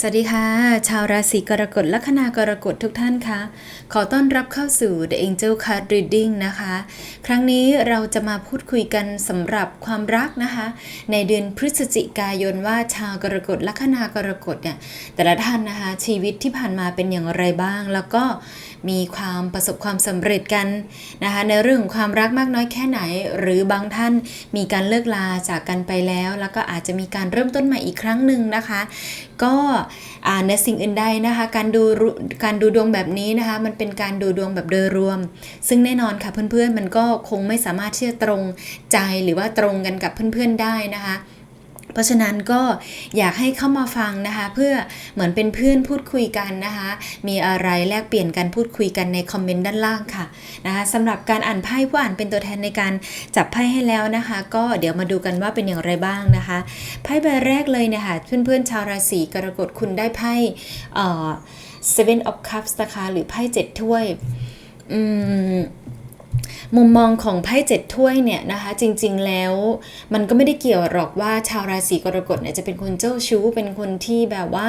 สวัสดีค่ะ ชาวราศีกรกฎลัคนากรกฎทุกท่านคะขอต้อนรับเข้าสู่ The Angel Card Reading นะคะ ครั้งนี้เราจะมาพูดคุยกันสำหรับความรักนะคะ ในเดือนพฤศจิกายนว่าชาวกรกฎลัคนากรกฎเนี่ยแต่ละท่านนะคะชีวิตที่ผ่านมาเป็นอย่างไรบ้าง แล้วก็ มีความประสบความสำเร็จกันนะคะในเรื่องของความรักมากน้อยแค่ไหน หรือบางท่านมีการเลิกลาจากกันไปแล้ว แล้วก็อาจจะมีการเริ่มต้นใหม่อีกครั้งหนึ่งนะคะ ก็ในสิ่งอื่นใดนะคะการดูการดูดวงแบบนี้นะคะมันเป็นการดูดวงแบบโดยรวม ซึ่งแน่นอนค่ะเพื่อนๆมันก็คงไม่สามารถที่จะตรงใจหรือว่าตรงกันกับเพื่อนๆได้นะคะ เพราะฉะนั้นก็อยากให้เข้ามาฟังนะคะ เพื่อเหมือนเป็นเพื่อนพูดคุยกันนะคะ มีอะไรแลกเปลี่ยนกันพูดคุยกันในคอมเมนต์ด้านล่างค่ะนะคะสำหรับการอ่านไพ่ผู้อ่านเป็นตัวแทนในการจับไพ่ให้แล้วนะคะ ก็เดี๋ยวมาดูกันว่าเป็นอย่างไรบ้างนะคะไพ่ใบแรกเลยเนะคะเพื่อนๆชาวราศีกรกฎคุณได้ไพ่เอ่อ Seven of Cups นะคะหรือไพ่เจ็ดถ้วย อืม มุมมองของไพ่เจ็ดถ้วยเนี่ยนะคะ จริง ๆแล้วมันก็ไม่ได้เกี่ยวหรอกว่าชาวราศีกรกฎเนี่ยจะเป็นคนเจ้าชู้เป็นคนที่แบบว่า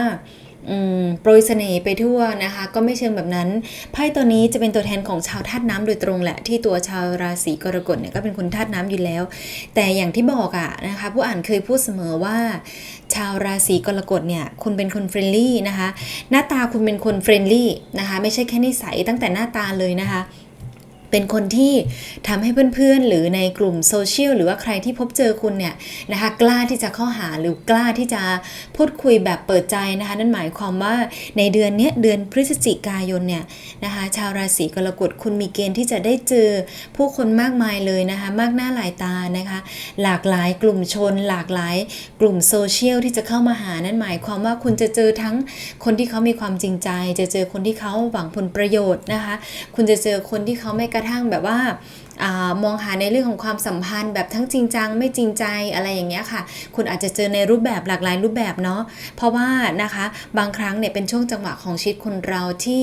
โปรยเสน่ห์ไปทั่วนะคะ ก็ไม่เชิงแบบนั้นไพ่ตัวนี้จะเป็นตัวแทนของชาวธาตุน้ำโดยตรงแหละที่ตัวชาวราศีกรกฎเนี่ยก็เป็นคนธาตุน้ำอยู่แล้ว แต่อย่างที่บอกอะนะคะผู้อ่านเคยพูดเสมอว่า ชาวราศีกรกฎเนี่ยคุณเป็นคนเฟรนลี่นะคะ หน้าตาคุณเป็นคนเฟรนลี่นะคะ ไม่ใช่แค่นิสัยตั้งแต่หน้าตาเลยนะคะ เป็นคนที่ทำให้เพื่อนๆ หรือในกลุ่มโซเชียลหรือว่าใครที่พบเจอคุณเนี่ยนะคะกล้าที่จะเข้าหาหรือกล้าที่จะพูดคุยแบบเปิดใจนะคะนั่นหมายความว่าในเดือนเนี้ยเดือนพฤศจิกายนเนี่ยนะคะชาวราศีกรกฎคุณมีเกณฑ์ที่จะได้เจอผู้คนมากมายเลยนะคะมากหน้าหลายตานะคะหลากหลายกลุ่มชน หลากหลายกลุ่มโซเชียลที่จะเข้ามาหานั่นหมายความว่าคุณจะเจอทั้งคนที่เขามีความจริงใจ จะเจอคนที่เขาหวังผลประโยชน์นะคะคุณจะเจอคนที่เขาไม่กระทั่งแบบว่าอามองหาในเรื่องของความสัมพันธ์แบบทั้งจริงจังไม่จริงใจอะไรอย่างเงี้ยค่ะ คุณอาจจะเจอในรูปแบบหลากหลายรูปแบบเนาะเพราะว่านะคะบางครั้งเนี่ยเป็นช่วงจังหวะของชีวิตคนเราที่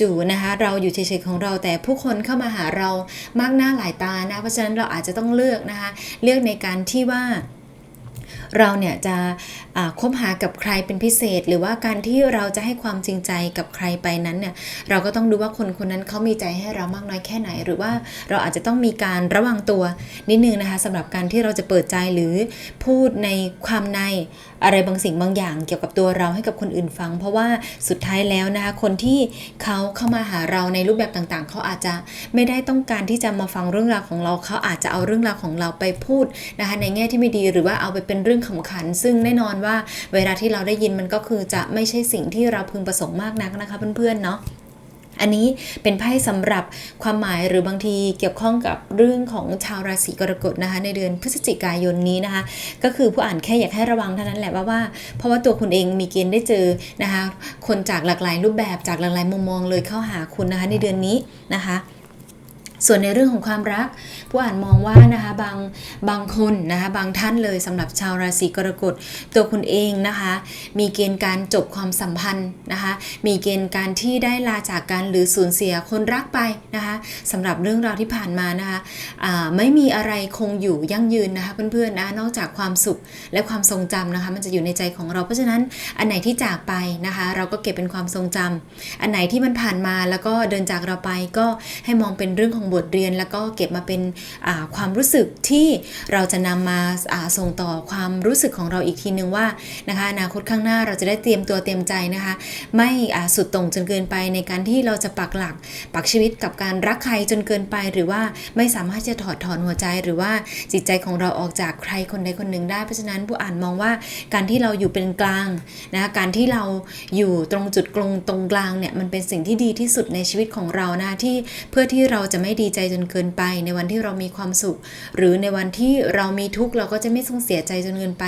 จู่ๆนะคะเราอยู่เฉยๆของเราแต่ผู้คนเข้ามาหาเรามากหน้าหลายตานะเพราะฉะนั้นเราอาจจะต้องเลือกนะคะเลือกในการที่ว่า เราเนี่ยจะคบหากับใครเป็นพิเศษ หรือว่าการที่เราจะให้ความจริงใจกับใครไปนั้นเนี่ยเราก็ต้องดูว่าคนคนนั้นเขามีใจให้เรามากน้อยแค่ไหน หรือว่าเราอาจจะต้องมีการระวังตัวนิดนึงนะคะสำหรับการที่เราจะเปิดใจหรือพูดในความในอะไรบางสิ่งบางอย่างเกี่ยวกับตัวเราให้กับคนอื่นฟัง เพราะว่าสุดท้ายแล้วนะคะคนที่เขาเข้ามาหาเราในรูปแบบต่างๆ เขาอาจจะไม่ได้ต้องการที่จะมาฟังเรื่องราวของเรา เขาอาจจะเอาเรื่องราวของเราไปพูดนะคะในแง่ที่ไม่ดีหรือว่าเอาไปเป็นเรื่องขำขัน ซึ่งแน่นอนว่าเวลาที่เราได้ยินมันก็คือจะไม่ใช่สิ่งที่เราพึงประสงค์มากนักนะคะเพื่อนๆเนาะ อันนี้เป็นไพ่สำหรับความหมายหรือบางทีเกี่ยวข้องกับเรื่องของชาวราศีกรกฎนะคะในเดือนพฤศจิกายนนี้นะคะ ก็คือผู้อ่านแค่อยากให้ระวังเท่านั้นแหละว่าว่า เพราะว่าตัวคุณเองมีเกณฑ์ได้เจอนะคะคนจากหลากหลายรูปแบบจากหลากหลายมุมมองเลยเข้าหาคุณนะคะในเดือนนี้นะคะ ส่วนในเรื่องของความรัก ผู้อ่านมองว่านะคะบางบางคนนะคะบางท่านเลยสำหรับชาวราศีกรกฎตัวคุณเองนะคะ มีเกณฑ์การจบความสัมพันธ์นะคะมีเกณฑ์การที่ได้ลาจากกันหรือสูญเสียคนรักไปนะคะสำหรับเรื่องราวที่ผ่านมานะคะะไม่มีอะไรคงอยู่ยั่งยืนนะคะเพื่อนๆนะนอกจากความสุขและความทรงจำนะคะมันจะอยู่ในใจของเราเพราะฉะนั้นอันไหนที่จากไปนะคะ เราก็เก็บเป็นความทรงจำอันไหนที่มันผ่านมาแล้วก็เดินจากเราไปก็ให้มองเป็นเรื่องของบทเรียนแล้วก็เก็บมาเป็นความรู้สึกที่เราจะนำมาส่งต่อความรู้สึกของเราอีกทีนึงว่านะคะอนาคตข้างหน้าเราจะได้เตรียมตัวเตรียมใจนะคะ ไม่สุดตรงจนเกินไปในการที่เราจะปักหลักปักชีวิตกับการรักใครจนเกินไป หรือว่าไม่สามารถจะถอดถอนหัวใจ หรือว่าจิตใจของเราออกจากใครคนใดคนหนึ่งได้เพราะฉะนั้นผู้อ่านมองว่าการที่เราอยู่เป็นกลางนะะการที่เราอยู่ตรงจุดกลงตรงกลางเนี่ยมันเป็นสิ่งที่ดีที่สุดในชีวิตของเรานะที่เพื่อที่เราจะไม่ดีใจจนเกินไป ในวันที่เรามีความสุข หรือในวันที่เรามีทุกข์เราก็จะไม่ทรงเสียใจจนเกินไป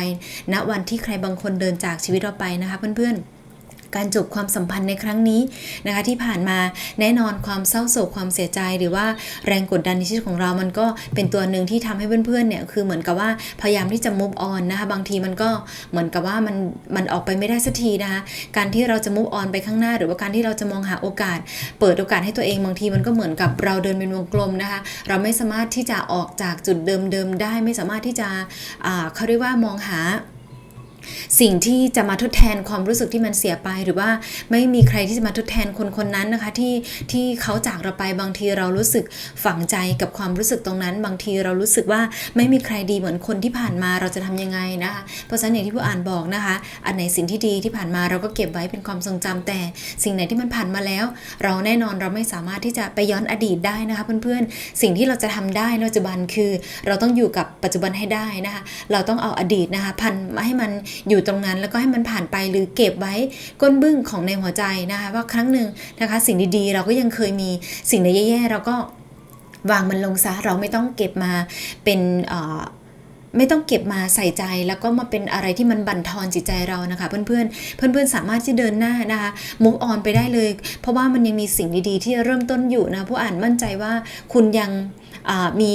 ณวันที่ใครบางคนเดินจากชีวิตเราไปนะคะเพื่อนๆ การจบความสัมพันธ์ในครั้งนี้นะคะที่ผ่านมาแน่นอนความเศร้าโศกความเสียใจหรือว่าแรงกดดันในชีวิตของเรามันก็เป็นตัวหนึ่งที่ทำให้เพื่อนๆเนี่ยคือเหมือนกับว่าพยายามที่จะ move on นะคะบางทีมันก็เหมือนกับว่ามันมันออกไปไม่ได้สักทีนะคะการที่เราจะ move on ไปข้างหน้า หรือว่าการที่เราจะมองหาโอกาส เปิดโอกาสให้ตัวเองบางทีมันก็เหมือนกับเราเดินเป็นวงกลมนะคะเราไม่สามารถที่จะออกจากจุดเดิมๆได้ไม่สามารถที่จะเขาเรียกว่ามองหา สิ่งที่จะมาทดแทนความรู้สึกที่มันเสียไปหรือว่าไม่มีใครที่จะมาทดแทนคนคนนั้นนะคะ ที่ที่เขาจากเราไปบางทีเรารู้สึกฝังใจกับความรู้สึกตรงนั้น บางทีเรารู้สึกว่าไม่มีใครดีเหมือนคนที่ผ่านมาเราจะทำยังไงนะคะเพราะฉะนั้นอย่างที่ผู้อ่านบอกนะคะ อันไหนสิ่งที่ดีที่ผ่านมาเราก็เก็บไว้เป็นความทรงจำแต่สิ่งไหนที่มันผ่านมาแล้ว เราแน่นอนเราไม่สามารถที่จะไปย้อนอดีตได้นะคะเพื่อนๆ สิ่งที่เราจะทำได้ในปัจจุบันคือ เราต้องอยู่กับปัจจุบันให้ได้นะคะ เราต้องเอาอดีตนะคะพันให้มันอยู่ตรงนั้นแล้วก็ให้มันผ่านไปหรือเก็บไว้ก้นบึ้งของในหัวใจนะคะว่าครั้งหนึ่งนะคะสิ่งดีๆ เราก็ยังเคยมีสิ่งในแย่ๆเราก็วางมันลงซะเราไม่ต้องเก็บมาเป็นไม่ต้องเก็บมาใส่ใจแล้วก็มาเป็นอะไรที่มันบั่นทอนจิตใจเรานะคะ เพื่อนๆเพื่อนๆสามารถที่เดินหน้านะคะ move on ไปได้เลย เพราะว่ามันยังมีสิ่งดีๆ ที่เริ่มต้นอยู่นะผู้อ่านมั่นใจว่าคุณยังมี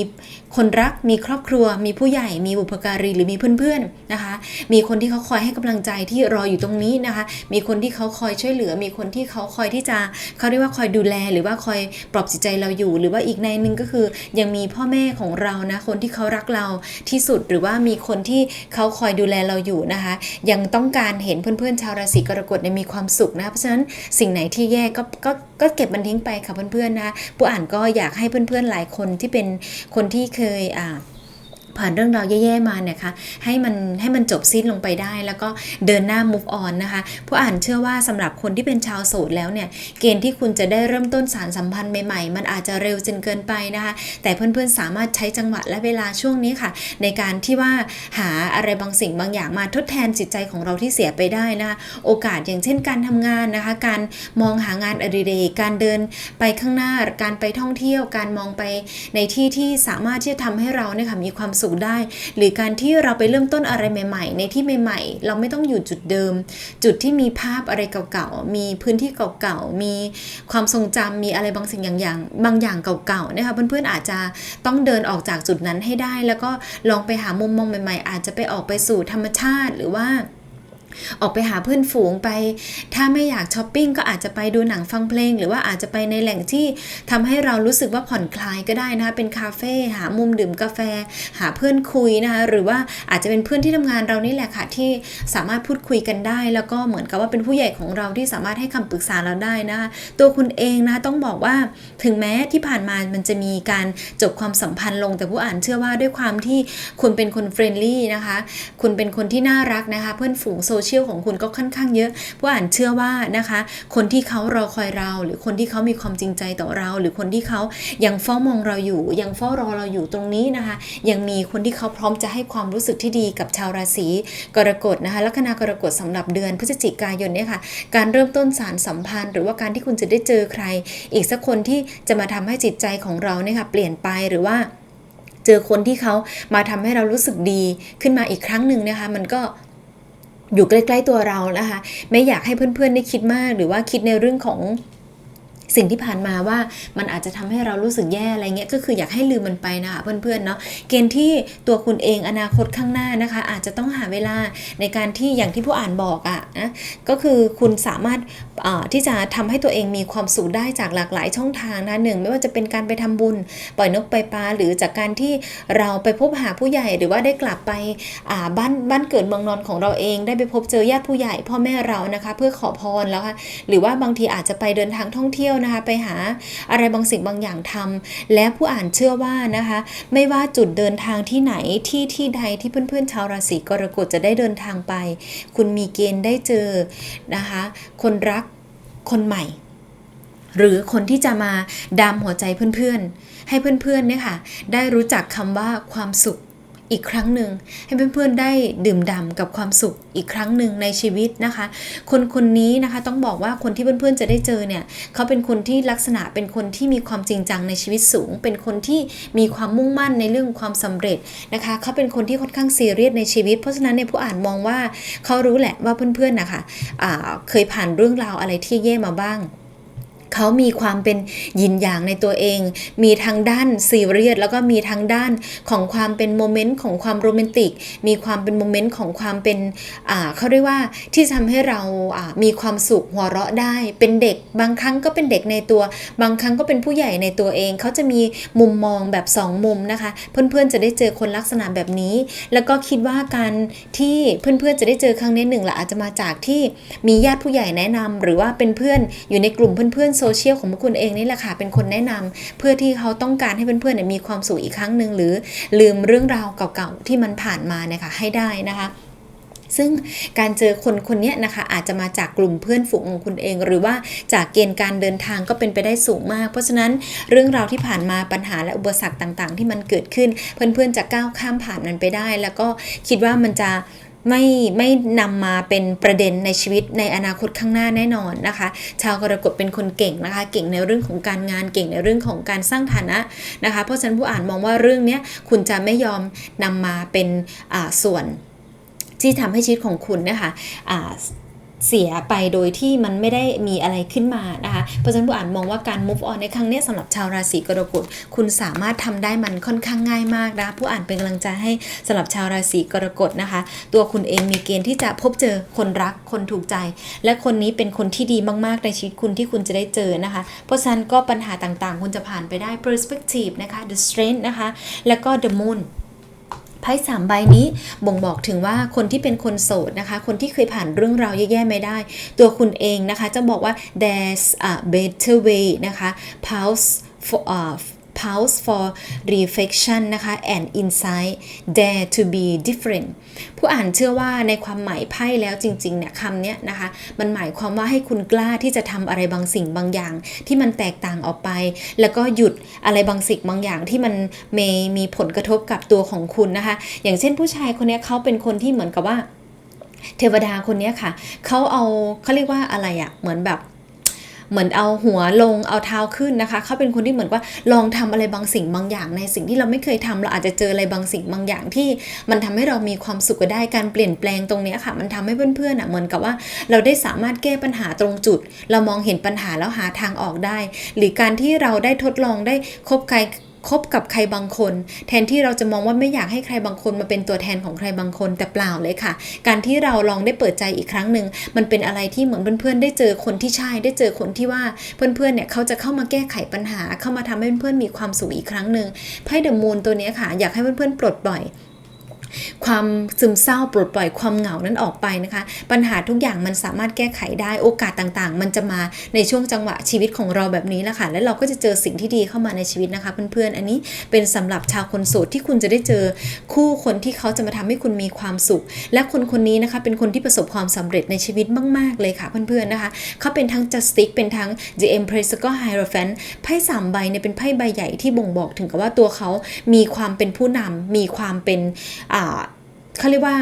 คนรักมีครอบครัว มีผู้ใหญ่ มีบุพการีหรือมีเพื่อนๆนะคะ มีคนที่เขาคอยให้กำลังใจที่รออยู่ตรงนี้นะคะ มีคนที่เขาคอยช่วยเหลือ มีคนที่เขาคอยที่จะเขาเรียกว่าคอยดูแล หรือว่าคอยปลอบจิตใจเราอยู่ หรือว่าอีกในหนึ่งก็คือ ยังมีพ่อแม่ของเรานะคนที่เขารักเราที่สุดหรือว่ามีคนที่เขาคอยดูแลเราอยู่นะคะ ยังต้องการเห็นเพื่อนๆชาวราศีกรกฎเนี่ยมีความสุขนะเพราะฉะนั้นสิ่งไหนที่แย่ก็ก็ก็เก็บมันทิ้งไปค่ะเพื่อนๆนะผู้อ่านก็อยากให้เพื่อนๆหลายคนที่เป็นคนที่เคยอ่า ผ่านเรื่องราวแย่ๆมาเนี่ยคะให้มันให้มันจบสิ้นลงไปได้ แล้วก็เดินหน้า move on นะคะผู้อ่านเชื่อว่าสำหรับคนที่เป็นชาวโสดแล้วเนี่ยเกณฑ์ที่คุณจะได้เริ่มต้นสารสัมพันธ์ใหม่ๆ มันอาจจะเร็วจนเกินไปนะคะ แต่เพื่อนๆสามารถใช้จังหวะและเวลาช่วงนี้ค่ะ ในการที่ว่าหาอะไรบางสิ่งบางอย่างมาทดแทนจิตใจของเราที่เสียไปได้นะคะโอกาสอย่างเช่นการทำงานนะคะ การมองหางานอดิเรกการเดินไปข้างหน้าการไปท่องเที่ยว การมองไปในที่ที่สามารถที่จะทำให้เราเนี่ยค่ะมีความสุขได้ หรือการที่เราไปเริ่มต้นอะไรใหม่ ๆ ในที่ใหม่ ๆ เราไม่ต้องอยู่จุดเดิม จุดที่มีภาพอะไรเก่าๆ มีพื้นที่เก่าๆ มีความทรงจำมีอะไรบางสิ่งอย่างอย่างบางอย่างเก่าๆนะคะเพื่อนๆอาจจะต้องเดินออกจากจุดนั้นให้ได้ แล้วก็ลองไปหามุมมองใหม่ ๆ อาจจะไปออกไปสู่ธรรมชาติหรือว่า ออกไปหาเพื่อนฝูงไป ถ้าไม่อยากช้อปปิ้งก็อาจจะไปดูหนังฟังเพลง หรือว่าอาจจะไปในแหล่งที่ทำให้เรารู้สึกว่าผ่อนคลายก็ได้นะคะเป็นคาเฟ่หามุมดื่มกาแฟ หาเพื่อนคุยนะคะหรือว่าอาจจะเป็นเพื่อนที่ทำงานเรานี่แหละค่ะที่สามารถพูดคุยกันได้ แล้วก็เหมือนกับว่าเป็นผู้ใหญ่ของเราที่สามารถให้คำปรึกษาเราได้นะคะตัวคุณเองนะคะต้องบอกว่าถึงแม้ที่ผ่านมามันจะมีการจบความสัมพันธ์ลง แต่ผู้อ่านเชื่อว่าด้วยความที่คุณเป็นคนเฟรนลี่นะคะคุณเป็นคนที่น่ารักนะคะเพื่อนฝูงโซเชียลของคุณก็ค่อนข้างเยอะผู้อ่านเชื่อว่านะคะ คนที่เขารอคอยเรา หรือคนที่เขามีความจริงใจต่อเรา หรือคนที่เขายังเฝ้ามองเราอยู่ ยังเฝ้ารอเราอยู่ตรงนี้นะคะ ยังมีคนที่เขาพร้อมจะให้ความรู้สึกที่ดีกับชาวราศีกรกฎนะคะลัคนากรกฎสำหรับเดือนพฤศจิกายนเนี่ยค่ะการเริ่มต้นสารสัมพันธ์ หรือว่าการที่คุณจะได้เจอใคร อีกสักคนที่จะมาทำให้จิตใจของเราเนี่ยค่ะเปลี่ยนไปหรือว่าเจอคนที่เขามาทำให้เรารู้สึกดีขึ้นมาอีกครั้งหนึ่งนะคะ มันก็ อยู่ใกล้ ๆตัวเรานะคะ ไม่อยากให้เพื่อนๆได้คิดมาก หรือว่าคิดในเรื่องของ สิ่งที่ผ่านมาว่ามันอาจจะทำให้เรารู้สึกแย่อะไรเงี้ยก็คืออยากให้ลืมมันไปนะคะเพื่อนๆเนาะเกณฑ์ที่ตัวคุณเองอนาคตข้างหน้านะคะ อาจจะต้องหาเวลาในการที่อย่างที่ผู้อ่านบอกอะนะก็คือคุณสามารถที่จะทำให้ตัวเองมีความสุขได้จากหลากหลายช่องทางนะหนึ่งไม่ว่าจะเป็นการไปทำบุญ ปล่อยนกไปปลาหรือจากการที่เราไปพบหาผู้ใหญ่หรือว่าได้กลับไปบ้านบ้านเกิดเมืองนอนของเราเองได้ไปพบเจอญาติผู้ใหญ่พ่อแม่เรานะคะ เพื่อขอพรแล้วค่ะหรือว่าบางทีอาจจะไปเดินทางท่องเที่ยวนะคะ ไปหาอะไรบางสิ่งบางอย่างทำและผู้อ่านเชื่อว่านะคะ ไม่ว่าจุดเดินทางที่ไหนที่ที่ใดที่เพื่อนๆชาวราศีกรกฎจะได้เดินทางไป คุณมีเกณฑ์ได้เจอนะคะ คนรักคนใหม่ หรือคนที่จะมาดามหัวใจเพื่อนๆ ให้เพื่อนๆเนี่ยค่ะ ได้รู้จักคำว่าความสุข อีกครั้งหนึ่งให้เพื่อนๆได้ดื่มด่ำกับความสุขอีกครั้งหนึ่งในชีวิตนะคะ คนคนนี้นะคะต้องบอกว่าคนที่เพื่อนๆจะได้เจอเนี่ยเขาเป็นคนที่ลักษณะเป็นคนที่มีความจริงจังในชีวิตสูง เป็นคนที่มีความมุ่งมั่นในเรื่องความสำเร็จนะคะเขาเป็นคนที่ค่อนข้างซีเรียสในชีวิต เพราะฉะนั้นในผู้อ่านมองว่าเขารู้แหละว่าเพื่อนๆนะคะะเคยผ่านเรื่องราวอะไรที่แย่มาบ้าง เขามีความเป็นยินหยางในตัวเอง มีทางด้านซีเรียสแล้วก็มีทางด้านของความเป็นโมเมนต์ของความโรแมนติก มีความเป็นโมเมนต์ของความเป็นเขาเรียกว่าที่ทำให้เรามีความสุขหัวเราะได้ เป็นเด็กบางครั้งก็เป็นเด็กในตัว บางครั้งก็เป็นผู้ใหญ่ในตัวเอง เขาจะมีมุมมองแบบสองมุมนะคะ เพื่อนๆจะได้เจอคนลักษณะแบบนี้ แล้วก็คิดว่าการที่เพื่อนๆจะได้เจอครั้งนี้หนึ่งละอาจจะมาจากที่มีญาติผู้ใหญ่แนะนำหรือว่าเป็นเพื่อนอยู่ในกลุ่มเพื่อนๆโซเชียลของพวกคุณเองนี่แหละค่ะเป็นคนแนะนำเพื่อที่เขาต้องการให้เพื่อนๆมีความสุขอีกครั้งหนึ่งหรือลืมเรื่องราวเก่าๆที่มันผ่านมาเนี่ยค่ะให้ได้นะคะซึ่งการเจอคนคนนี้นะคะอาจจะมาจากกลุ่มเพื่อนฝูงของคุณเอง หรือว่าจากเกณฑ์การเดินทางก็เป็นไปได้สูงมาก เพราะฉะนั้นเรื่องราวที่ผ่านมาปัญหาและอุปสรรคต่างๆ ที่มันเกิดขึ้น เพื่อนๆจะก้าวข้ามผ่านมันไปได้ แล้วก็คิดว่ามันจะ ไม่ไม่นำมาเป็นประเด็นในชีวิตในอนาคตข้างหน้าแน่นอนนะคะ ชาวกรกฎเป็นคนเก่งนะคะ เก่งในเรื่องของการงานเก่งในเรื่องของการสร้างฐานะนะคะ เพราะฉะนั้นผู้อ่านมองว่าเรื่องนี้คุณจะไม่ยอมนำมาเป็นอ่าส่วนที่ทำให้ชีวิตของคุณนะคะอ่า เสียไปโดยที่มันไม่ได้มีอะไรขึ้นมานะคะ เพราะฉะนั้นผู้อ่านมองว่าการ move on ในครั้งนี้สำหรับชาวราศีกรกฎคุณสามารถทำได้มันค่อนข้างง่ายมากนะผู้อ่านเป็นกำลังใจให้สำหรับชาวราศีกรกฎนะคะ ตัวคุณเองมีเกณฑ์ที่จะพบเจอคนรักคนถูกใจ และคนนี้เป็นคนที่ดีมากๆในชีวิตคุณที่คุณจะได้เจอนะคะ เพราะฉะนั้นก็ปัญหาต่างๆ คุณจะผ่านไปได้ perspective นะคะ the strength นะคะ แล้วก็ the moon ไพ่สามใบนี้บ่งบอกถึงว่าคนที่เป็นคนโสดนะคะ คนที่เคยผ่านเรื่องราวแย่ๆไม่ได้ ตัวคุณเองนะคะจะบอกว่า there's a better way นะคะ pause for uh, pause for reflection นะคะ and insight dare to be different ผู้อ่านเชื่อว่าในความหมายไพ่แล้วจริงๆเนี่ยคำเนี้ยนะคะ มันหมายความว่าให้คุณกล้าที่จะทำอะไรบางสิ่งบางอย่าง ที่มันแตกต่างออกไป แล้วก็หยุดอะไรบางสิ่งบางอย่างที่มันเมมีผลกระทบกับตัวของคุณนะคะ อย่างเช่นผู้ชายคนนี้เขาเป็นคนที่เหมือนกับว่า เทวดาคนนี้ค่ะ เขาเอาเขาเรียกว่าอะไรอะเหมือนแบบ เหมือนเอาหัวลงเอาเท้าขึ้นนะคะ เขาเป็นคนที่เหมือนว่าลองทำอะไรบางสิ่งบางอย่าง ในสิ่งที่เราไม่เคยทำเราอาจจะเจออะไรบางสิ่งบางอย่างที่ มันทำให้เรามีความสุขก็ได้การเปลี่ยนแปลงตรงนี้ค่ะ มันทำให้เพื่อนๆอะเหมือนกับว่าเราได้สามารถแก้ปัญหาตรงจุด เรามองเห็นปัญหาแล้วหาทางออกได้ หรือการที่เราได้ทดลองได้คบใคร คบกับใครบางคน แทนที่เราจะมองว่าไม่อยากให้ใครบางคนมาเป็นตัวแทนของใครบางคนแต่เปล่าเลยค่ะ การที่เราลองได้เปิดใจอีกครั้งหนึ่งมันเป็นอะไรที่เหมือนเพื่อนๆได้เจอคนที่ใช่ได้เจอคนที่ว่าเพื่อนๆเนี่ยเขาจะเข้ามาแก้ไขปัญหา เข้ามาทำให้เพื่อนๆมีความสุขอีกครั้งหนึ่งไพ่เดอะมูนตัวนี้ค่ะ อยากให้เพื่อนๆปลดปล่อย ความซึมเศร้าปลดปล่อยความเหงานั้นออกไปนะคะ ปัญหาทุกอย่างมันสามารถแก้ไขได้โอกาสต่างๆ มันจะมาในช่วงจังหวะชีวิตของเราแบบนี้แหละค่ะและเราก็จะเจอสิ่งที่ดีเข้ามาในชีวิตนะคะ เพื่อนๆ อันนี้เป็นสำหรับชาวคนโสดที่คุณจะได้เจอคู่คนที่เขาจะมาทำให้คุณมีความสุข และคนคนนี้นะคะเป็นคนที่ประสบความสำเร็จในชีวิตมาก ๆ เลยค่ะเพื่อนๆนะคะเขาเป็นทั้ง justic เป็นทั้ง the empress ก็ hierophant ไพ่สามใบเนี่ยเป็นไพ่ใบใหญ่ที่บ่งบอกถึงกับว่าตัวเขามีความเป็นผู้นำมีความเป็นอ่าเขาเรียกว่า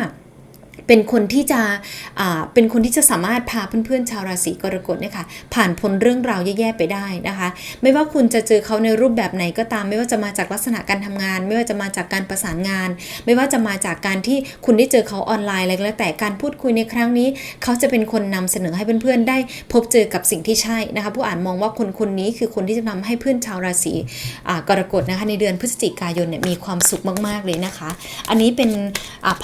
เป็นคนที่จะอ่าเป็นคนที่จะสามารถพาเพื่อนๆชาวราศีกรกฎเนี่ยค่ะผ่านพ้นเรื่องราวแย่ๆไปได้นะคะ ไม่ว่าคุณจะเจอเขาในรูปแบบไหนก็ตาม ไม่ว่าจะมาจากลักษณะการทำงาน ไม่ว่าจะมาจากการประสานงาน ไม่ว่าจะมาจากการที่คุณได้เจอเขาออนไลน์อะไรก็แล้วแต่การพูดคุยในครั้งนี้ เขาจะเป็นคนนำเสนอให้เพื่อนๆได้ พบเจอกับสิ่งที่ใช่นะคะผู้อ่านมองว่าคนคนนี้คือคนที่จะทำให้เพื่อนชาวราศีกรกฎนะคะในเดือนพฤศจิกายนเนี่ยมีความสุขมากๆเลยนะคะ อันนี้เป็น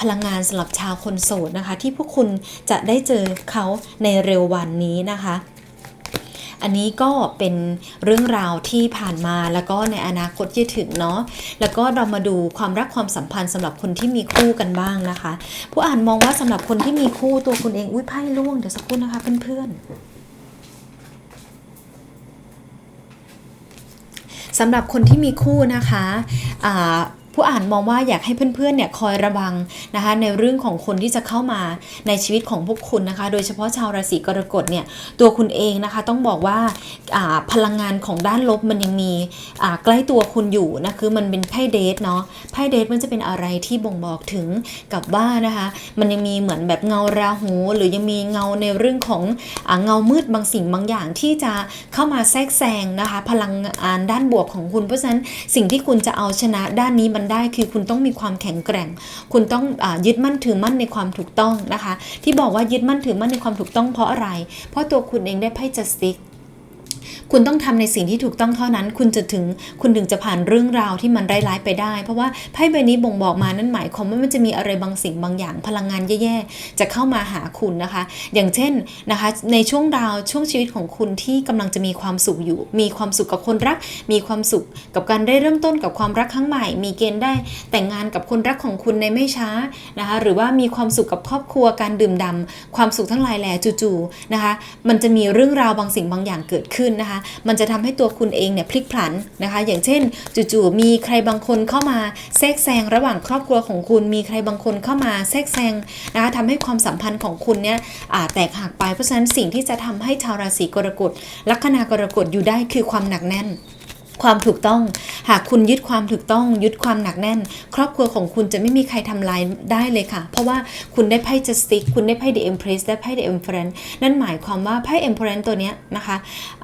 พลังงานสำหรับชาวคนโสดนะคะ ที่พวกคุณจะได้เจอเขาในเร็ววันนี้นะคะอันนี้ก็เป็นเรื่องราวที่ผ่านมาแล้วก็ในอนาคตที่จะถึงเนาะแล้วก็เรามาดูความรักความสัมพันธ์สำหรับคนที่มีคู่กันบ้างนะคะ ผู้อ่านมองว่าสำหรับคนที่มีคู่ตัวคุณเองอุ้ยไพ่ล่วงเดี๋ยวสักครู่นะคะเพื่อนๆสำหรับคนที่มีคู่นะคะอ่า ผู้อ่านมองว่าอยากให้เพื่อนๆเนี่ยคอยระวังนะคะในเรื่องของคนที่จะเข้ามาในชีวิตของพวกคุณนะคะ โดยเฉพาะชาวราศีกรกฎเนี่ยตัวคุณเองนะคะต้องบอกว่าพลังงานของด้านลบมันยังมีใกล้ตัวคุณอยู่นะคือมันเป็นไพ่เดทเนาะไพ่เดทมันจะเป็นอะไรที่บ่งบอกถึงกับว่านะคะมันยังมีเหมือนแบบเงาราหู หรือยังมีเงาในเรื่องของอเงามืดบางสิ่งบางอย่างที่จะเข้ามาแทรกแซงนะคะพลังงานด้านบวกของคุณเพราะฉะนั้นสิ่งที่คุณจะเอาชนะด้านนี้มันได้คือคุณต้องมีความแข็งแกร่ง คุณต้องอยึดมั่นถือมั่นในความถูกต้องนะคะ ที่บอกว่ายึดมั่นถือมั่นในความถูกต้องเพราะอะไร เพราะตัวคุณเองได้ไพ่จัสติก คุณต้องทำในสิ่งที่ถูกต้องเท่านั้น คุณจะถึงคุณถึงจะผ่านเรื่องราวที่มันร้ายๆไปได้ เพราะว่าไพ่ใบนี้บ่งบอกมานั่นหมายความว่ามันจะมีอะไรบางสิ่งบางอย่างพลังงานแย่ๆจะเข้ามาหาคุณนะคะ อย่างเช่นนะคะในช่วงดาวช่วงชีวิตของคุณที่กำลังจะมีความสุขอยู่ มีความสุขกับคนรัก มีความสุขกับการได้เริ่มต้นกับความรักครั้งใหม่ มีเกณฑ์ได้แต่งงานกับคนรักของคุณในไม่ช้านะคะหรือว่ามีความสุขกับครอบครัวการดื่มด่ำความสุขทั้งหลายแหล่จู่ๆนะคะมันจะมีเรื่องราวบางสิ่งบางอย่างเกิดขึ้นนะคะมันจะทำให้ตัวคุณเองเนี่ยพลิกผันนะคะ อย่างเช่น จู่ๆมีใครบางคนเข้ามาแทรกแซงระหว่างครอบครัวของคุณ มีใครบางคนเข้ามาแทรกแซงนะคะทำให้ความสัมพันธ์ของคุณเนี่ยแตกหักไปเพราะฉะนั้นสิ่งที่จะทำให้ชาวราศีกรกฎลัคนากรกฎอยู่ได้คือความหนักแน่น ความถูกต้อง หากคุณยึดความถูกต้อง ยึดความหนักแน่น ครอบครัวของคุณจะไม่มีใครทำลายได้เลยค่ะ เพราะว่าคุณได้ไพ่ justice คุณได้ไพ่ the empress ได้ไพ่ the emperor นั่นหมายความว่าไพ่ emperor ตัวเนี้ยนะคะ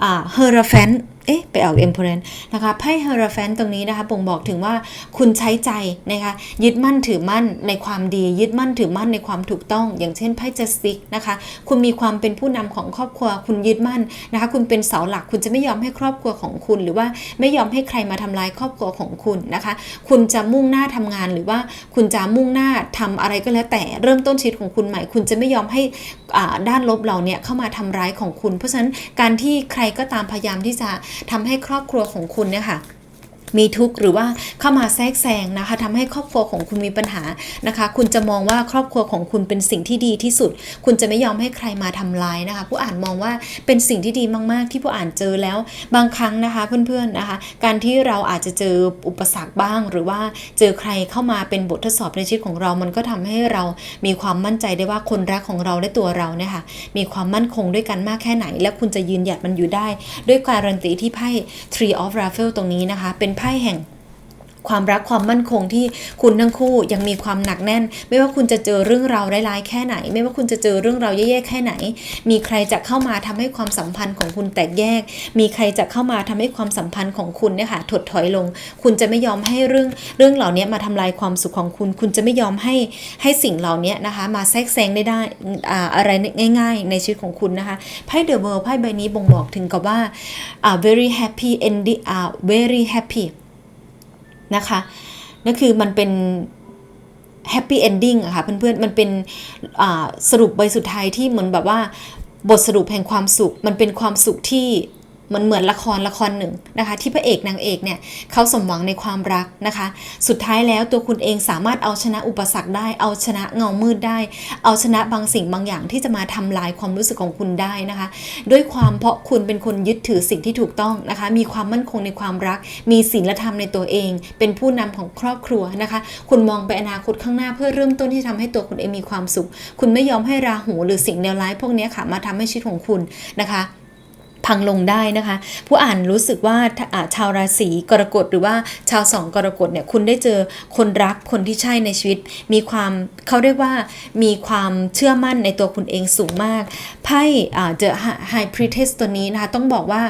อ่า hierophant เอ๊ะ ไปเอา emperor นะคะ ไพ่ hierophant ตรงนี้นะคะบ่งบอกถึงว่าคุณใช้ใจนะคะ ยึดมั่นถือมั่นในความดี ยึดมั่นถือมั่นในความถูกต้อง อย่างเช่นไพ่ justice นะคะ คุณมีความเป็นผู้นำของครอบครัว คุณยึดมั่นนะคะ คุณเป็นเสาหลัก คุณจะไม่ยอมให้ครอบครัวของคุณ หรือว่าไม่ยอมให้ใครมาทำลายครอบครัวของคุณนะคะ คุณจะมุ่งหน้าทำงาน หรือว่าคุณจะมุ่งหน้าทำอะไรก็แล้วแต่ เริ่มต้นชีวิตของคุณใหม่ คุณจะไม่ยอมให้อ่าด้านลบเราเนี่ยเข้ามาทำร้ายของคุณ เพราะฉะนั้นการที่ใครก็ตามพยายามที่จะทำให้ครอบครัวของคุณเนี่ยค่ะ มีทุกข์หรือว่าเข้ามาแทรกแซงนะคะทำให้ครอบครัวของคุณมีปัญหานะคะ คุณจะมองว่าครอบครัวของคุณเป็นสิ่งที่ดีที่สุด คุณจะไม่ยอมให้ใครมาทำร้ายนะคะ ผู้อ่านมองว่าเป็นสิ่งที่ดีมากๆ ที่ผู้อ่านเจอแล้วบางครั้งนะคะเพื่อนๆนะคะ การที่เราอาจจะเจออุปสรรคบ้าง หรือว่าเจอใครเข้ามาเป็นบททดสอบในชีวิตของเรา มันก็ทำให้เรามีความมั่นใจได้ว่าคนรักของเราและตัวเราเนี่ยค่ะมีความมั่นคงด้วยกันมากแค่ไหน และคุณจะยืนหยัดมันอยู่ได้ ด้วยการันตีที่ไพ่ Tree of Raffle ตรงนี้นะคะ เป็นไพ่แห่ง ความรักความมั่นคงที่คุณทั้งคู่ยังมีความหนักแน่น ไม่ว่าคุณจะเจอเรื่องราวร้ายๆแค่ไหน ไม่ว่าคุณจะเจอเรื่องราวแย่ๆแค่ไหน มีใครจะเข้ามาทำให้ความสัมพันธ์ของคุณแตกแยก มีใครจะเข้ามาทำให้ความสัมพันธ์ของคุณเนี่ยค่ะถดถอยลง คุณจะไม่ยอมให้เรื่องเรื่องเหล่านี้มาทำลายความสุขของคุณ คุณจะไม่ยอมให้ให้สิ่งเหล่านี้นะคะ มาแทรกแซงได้ได้อ่าอะไรง่าย ๆ ในชีวิตของคุณนะคะไพ่เดอะเวิร์ไพ่ใบนี้บ่งบอกถึงกับว่า very happy ending very happy นะคะนั่นคือมันเป็นแฮปปี้เอนดิ้งอะค่ะเพื่อนๆ มันเป็นสรุปใบสุดท้ายที่เหมือนแบบว่าบทสรุปแห่งความสุข มันเป็นความสุขที่ มันเหมือนละครละครหนึ่งนะคะ ที่พระเอกนางเอกเนี่ยเขาสมหวังในความรักนะคะ สุดท้ายแล้วตัวคุณเองสามารถเอาชนะอุปสรรคได้ เอาชนะเงามืดได้ เอาชนะบางสิ่งบางอย่างที่จะมาทำลายความรู้สึกของคุณได้นะคะ ด้วยความเพราะคุณเป็นคนยึดถือสิ่งที่ถูกต้องนะคะ มีความมั่นคงในความรัก มีศีลธรรมในตัวเอง เป็นผู้นำของครอบครัวนะคะ คุณมองไปอนาคตข้างหน้าเพื่อเริ่มต้นที่ทำให้ตัวคุณเองมีความสุข คุณไม่ยอมให้ราหูหรือสิ่งเลวร้ายพวกนี้ค่ะมาทำให้ชีวิตของคุณนะคะ พังลงได้นะคะ ผู้อ่านรู้สึกว่าชาวราศีกรกฎหรือว่าชาวสองกรกฎเนี่ยคุณได้เจอคนรักคนที่ใช่ในชีวิต มีความเขาเรียกว่ามีความเชื่อมั่นในตัวคุณเองสูงมากไพ่เจอไฮพรีเทสตัวนี้นะคะ ต้องบอกว่า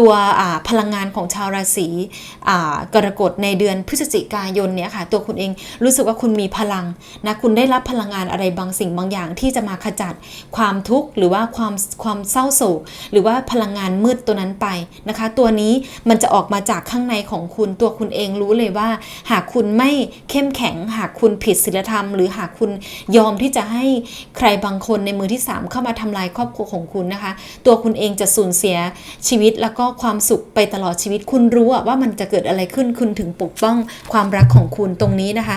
ตัวพลังงานของชาวราศีกรกฎในเดือนพฤศจิกายนเนี่ยค่ะ ตัวคุณเองรู้สึกว่าคุณมีพลังนะคุณได้รับพลังงานอะไรบางสิ่งบางอย่างที่จะมาขจัดความทุกข์หรือว่าความความเศร้าโศก หรือว่าพลังงานมืดตัวนั้นไปนะคะ ตัวนี้มันจะออกมาจากข้างในของคุณตัวคุณเองรู้เลยว่า หากคุณไม่เข้มแข็ง หากคุณผิดศีลธรรม หรือหากคุณยอมที่จะให้ใครบางคนในมือที่ 3 เข้ามาทำลายครอบครัวของคุณนะคะ ตัวคุณเองจะสูญเสียชีวิตแล้วก็ความสุขไปตลอดชีวิต คุณรู้ว่ามันจะเกิดอะไรขึ้น คุณถึงปกป้องความรักของคุณตรงนี้นะคะ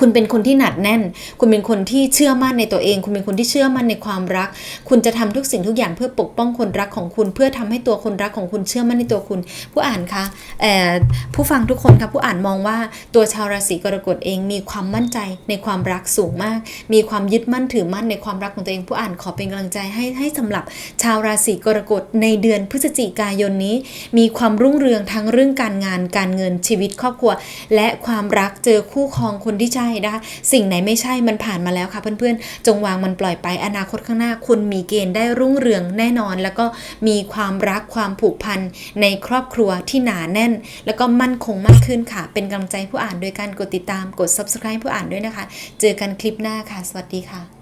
คุณเป็นคนที่หนักแน่น คุณเป็นคนที่เชื่อมั่นในตัวเอง คุณเป็นคนที่เชื่อมั่นในความรัก คุณจะทำทุกสิ่งทุกอย่างเพื่อปกป้องคนรักของคุณ เพื่อทำให้ตัวคนรักของคุณเชื่อมั่นในตัวคุณ ผู้อ่านคะเอ่อผู้ฟังทุกคนคะผู้อ่านมองว่าตัวชาวราศีกรกฎเองมีความมั่นใจในความรักสูงมาก มีความยึดมั่นถือมั่นในความรักของตัวเอง ผู้อ่านขอเป็นกำลังใจให้ให้สำหรับชาวราศีกรกฎในเดือนพฤศจิกายนนี้ มีความรุ่งเรืองทั้งเรื่องการงานการเงินชีวิตครอบครัว และความรักเจอคู่ครองคนที่ใช่นะคะสิ่งไหนไม่ใช่มันผ่านมาแล้วค่ะเพื่อนๆ จงวางมันปล่อยไปอนาคตข้างหน้า คุณมีเกณฑ์ได้รุ่งเรืองแน่นอน แล้วก็มีความรักความผูกพันในครอบครัวที่หนาแน่น แล้วก็มั่นคงมากขึ้นค่ะ เป็นกำลังใจผู้อ่านโดยการกดติดตามกด subscribe ผู้อ่านด้วยนะคะ เจอกันคลิปหน้าค่ะ สวัสดีค่ะ